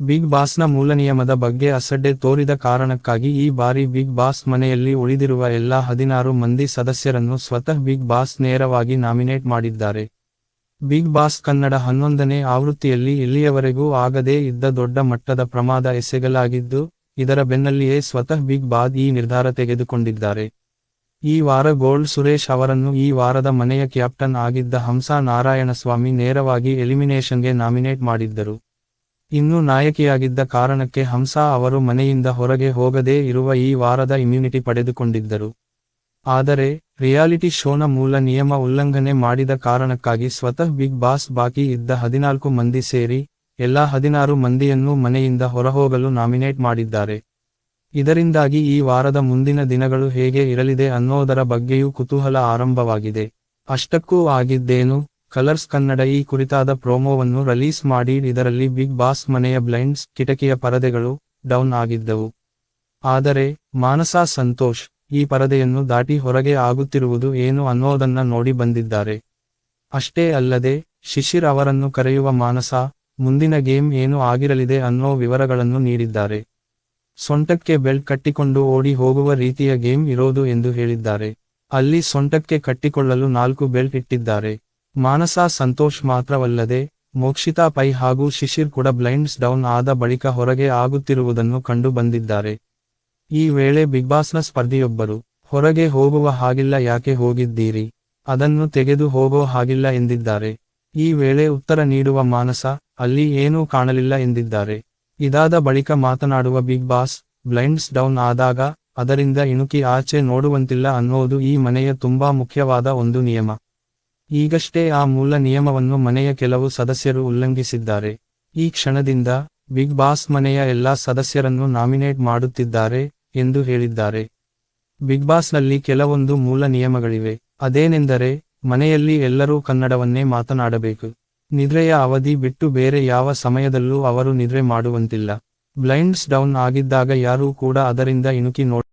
Big ಬಾಸ್ನ ಮೂಲನಿಯಮದ ಬಗ್ಗೆ ಅಸಡ್ಡೆ ತೋರಿದ ಕಾರಣಕ್ಕಾಗಿ ಈ ಬಾರಿ ಬಿಗ್ ಬಾಸ್ ಮನೆಯಲ್ಲಿ ಉಳಿದಿರುವ ಎಲ್ಲಾ ಹದಿನಾರು ಮಂದಿ ಸದಸ್ಯರನ್ನು ಸ್ವತಃ ಬಿಗ್ ಬಾಸ್ ನೇರವಾಗಿ ನಾಮಿನೇಟ್ ಮಾಡಿದ್ದಾರೆ. ಬಿಗ್ ಬಾಸ್ ಕನ್ನಡ ಹನ್ನೊಂದನೇ ಆವೃತ್ತಿಯಲ್ಲಿ ಇಲ್ಲಿಯವರೆಗೂ ಆಗದೇ ಇದ್ದ ದೊಡ್ಡ ಮಟ್ಟದ ಪ್ರಮಾದ ಎಸೆಗಲಾಗಿದ್ದು, ಇದರ ಬೆನ್ನಲ್ಲಿಯೇ ಸ್ವತಃ ಬಿಗ್ ಬಾಸ್ ಈ ನಿರ್ಧಾರ ತೆಗೆದುಕೊಂಡಿದ್ದಾರೆ. ಈ ವಾರ ಗೋಲ್ಡ್ ಸುರೇಶ್ ಅವರನ್ನು ಈ ವಾರದ ಮನೆಯ ಕ್ಯಾಪ್ಟನ್ ಆಗಿದ್ದ ಹಂಸಾ ನಾರಾಯಣಸ್ವಾಮಿ ನೇರವಾಗಿ ಎಲಿಮಿನೇಷನ್ಗೆ ನಾಮಿನೇಟ್ ಮಾಡಿದ್ದರು. ಇನ್ನು ನಾಯಕಿಯಾಗಿದ್ದ ಕಾರಣಕ್ಕೆ ಹಂಸಾ ಅವರು ಮನೆಯಿಂದ ಹೊರಗೆ ಹೋಗದೇ ಇರುವ ಈ ವಾರದ ಇಮ್ಯುನಿಟಿ ಪಡೆದುಕೊಂಡಿದ್ದರು. ಆದರೆ ರಿಯಾಲಿಟಿ ಶೋನ ಮೂಲ ನಿಯಮ ಉಲ್ಲಂಘನೆ ಮಾಡಿದ ಕಾರಣಕ್ಕಾಗಿ ಸ್ವತಃ ಬಿಗ್ ಬಾಸ್ ಬಾಕಿ ಇದ್ದ ಹದಿನಾಲ್ಕು ಮಂದಿ ಸೇರಿ, ಎಲ್ಲಾ ಹದಿನಾರು ಮಂದಿಯನ್ನೂ ಮನೆಯಿಂದ ಹೊರಹೋಗಲು ನಾಮಿನೇಟ್ ಮಾಡಿದ್ದಾರೆ. ಇದರಿಂದಾಗಿ ಈ ವಾರದ ಮುಂದಿನ ದಿನಗಳು ಹೇಗೆ ಇರಲಿದೆ ಅನ್ನೋದರ ಬಗ್ಗೆಯೂ ಕುತೂಹಲ ಆರಂಭವಾಗಿದೆ. ಅಷ್ಟಕ್ಕೂ ಆಗಿದ್ದೇನು? ಕಲರ್ಸ್ ಕನ್ನಡ ಈ ಕುರಿತಾದ ಪ್ರೋಮೋವನ್ನು ರಿಲೀಸ್ ಮಾಡಿ ಇದರಲ್ಲಿ ಬಿಗ್ ಬಾಸ್ ಮನೆಯ ಬ್ಲೈಂಡ್ಸ್ ಕಿಟಕಿಯ ಪರದೆಗಳು ಡೌನ್ ಆಗಿದ್ದವು. ಆದರೆ, ಮಾನಸಾ ಸಂತೋಷ್ ಈ ಪರದೆಯನ್ನು ದಾಟಿ ಹೊರಗೆ ಆಗುತ್ತಿರುವುದು ಏನು ಅನ್ನೋದನ್ನ ನೋಡಿ ಬಂದಿದ್ದಾರೆ. ಅಷ್ಟೇ ಅಲ್ಲದೆ, ಶಿಶಿರ್ ಅವರನ್ನು ಕರೆಯುವ ಮಾನಸ, ಮುಂದಿನ ಗೇಮ್ ಏನು ಆಗಿರಲಿದೆ ಅನ್ನೋ ವಿವರಗಳನ್ನು ನೀಡಿದ್ದಾರೆ. ಸೊಂಟಕ್ಕೆ ಬೆಲ್ಟ್ ಕಟ್ಟಿಕೊಂಡು ಓಡಿ ಹೋಗುವ ರೀತಿಯ ಗೇಮ್ ಇರೋದು ಎಂದು ಹೇಳಿದ್ದಾರೆ. ಅಲ್ಲಿ ಸೊಂಟಕ್ಕೆ ಕಟ್ಟಿಕೊಳ್ಳಲು ನಾಲ್ಕು ಬೆಲ್ಟ್ ಇಟ್ಟಿದ್ದಾರೆ. ಮಾನಸಾ ಸಂತೋಷ್ ಮಾತ್ರವಲ್ಲದೆ, ಮೋಕ್ಷಿತಾ ಪೈ ಹಾಗೂ ಶಿಶಿರ್ ಕೂಡ ಬ್ಲೈಂಡ್ಸ್ ಡೌನ್ ಆದ ಬಳಿಕ ಹೊರಗೆ ಆಗುತ್ತಿರುವುದನ್ನು ಕಂಡು ಬಂದಿದ್ದಾರೆ. ಈ ವೇಳೆ ಬಿಗ್ ಬಾಸ್ನ ಸ್ಪರ್ಧಿಯೊಬ್ಬರು, ಹೊರಗೆ ಹೋಗುವ ಹಾಗಿಲ್ಲ, ಯಾಕೆ ಹೋಗಿದ್ದೀರಿ? ಅದನ್ನು ತೆಗೆದು ಹೋಗೋ ಹಾಗಿಲ್ಲ ಎಂದಿದ್ದಾರೆ. ಈ ವೇಳೆ ಉತ್ತರ ನೀಡುವ ಮಾನಸ, ಅಲ್ಲಿ ಏನೂ ಕಾಣಲಿಲ್ಲ ಎಂದಿದ್ದಾರೆ. ಇದಾದ ಬಳಿಕ ಮಾತನಾಡುವ ಬಿಗ್ ಬಾಸ್, ಬ್ಲೈಂಡ್ಸ್ ಡೌನ್ ಆದಾಗ, ಅದರಿಂದ ಇಣುಕಿ ಆಚೆ ನೋಡುವಂತಿಲ್ಲ ಅನ್ನೋದು ಈ ಮನೆಯ ತುಂಬಾ ಮುಖ್ಯವಾದ ಒಂದು ನಿಯಮ. ಈಗಷ್ಟೇ ಆ ಮೂಲ ನಿಯಮವನ್ನು ಮನೆಯ ಕೆಲವು ಸದಸ್ಯರು ಉಲ್ಲಂಘಿಸಿದ್ದಾರೆ. ಈ ಕ್ಷಣದಿಂದ ಬಿಗ್ ಬಾಸ್ ಮನೆಯ ಎಲ್ಲಾ ಸದಸ್ಯರನ್ನು ನಾಮಿನೇಟ್ ಮಾಡುತ್ತಿದ್ದಾರೆ ಎಂದು ಹೇಳಿದ್ದಾರೆ. ಬಿಗ್ ಬಾಸ್ನಲ್ಲಿ ಕೆಲವೊಂದು ಮೂಲ ನಿಯಮಗಳಿವೆ. ಅದೇನೆಂದರೆ, ಮನೆಯಲ್ಲಿ ಎಲ್ಲರೂ ಕನ್ನಡವನ್ನೇ ಮಾತನಾಡಬೇಕು. ನಿದ್ರೆಯ ಅವಧಿ ಬಿಟ್ಟು ಬೇರೆ ಯಾವ ಸಮಯದಲ್ಲೂ ಅವರು ನಿದ್ರೆ ಮಾಡುವಂತಿಲ್ಲ. ಬ್ಲೈಂಡ್ಸ್ ಡೌನ್ ಆಗಿದ್ದಾಗ ಯಾರೂ ಕೂಡ ಅದರಿಂದ ಇಣುಕಿ ನೋಡಿ